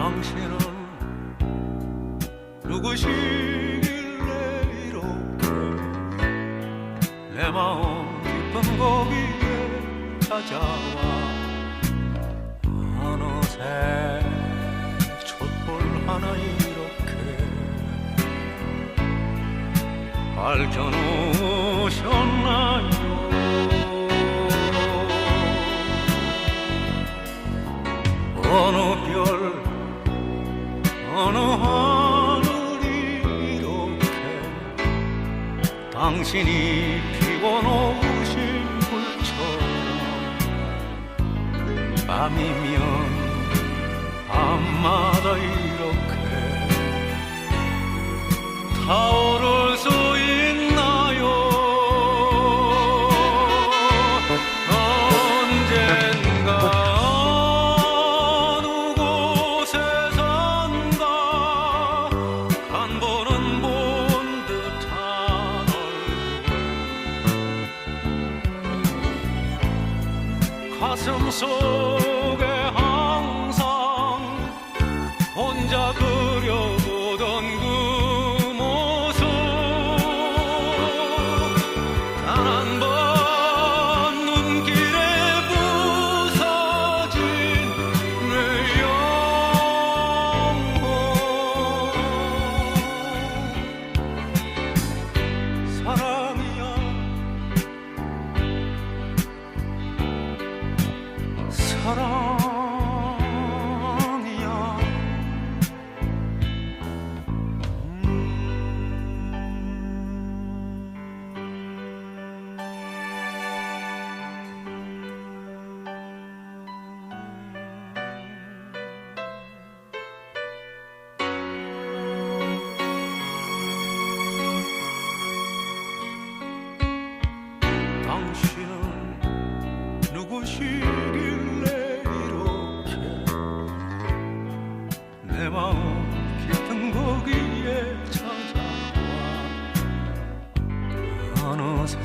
당신은 누구시길래 이렇게 내 마음 깊은 거기에 찾아와? 어느새 촛불 하나 이렇게 밝혀 하늘이 이렇게 당신이 피워놓으신 불처럼 밤이면 밤마다 이렇게 타오 가슴 속에 항상 혼자 그 사랑이야. 당신 내 마음 깊은 거기에 찾아와. 어느새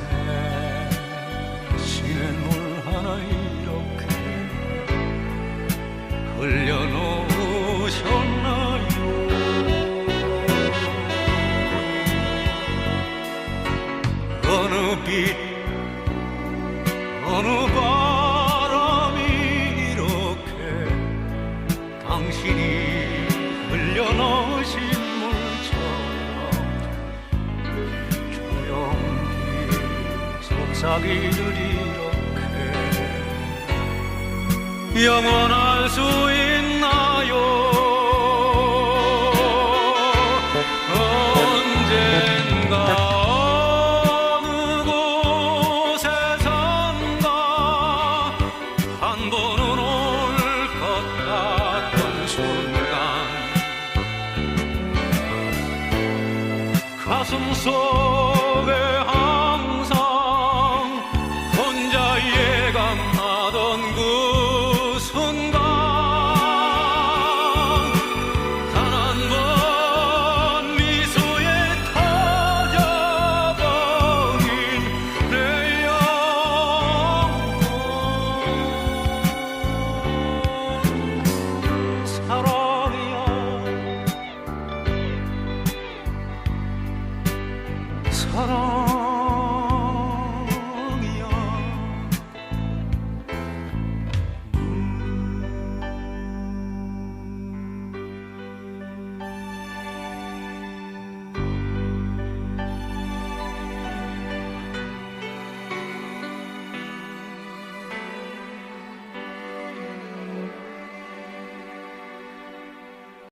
속삭이듯 이렇게 영원할 수 있나요? 언젠가 어느 곳에 산다 한 번은 올 것 같던 순간 가슴 속 hold on.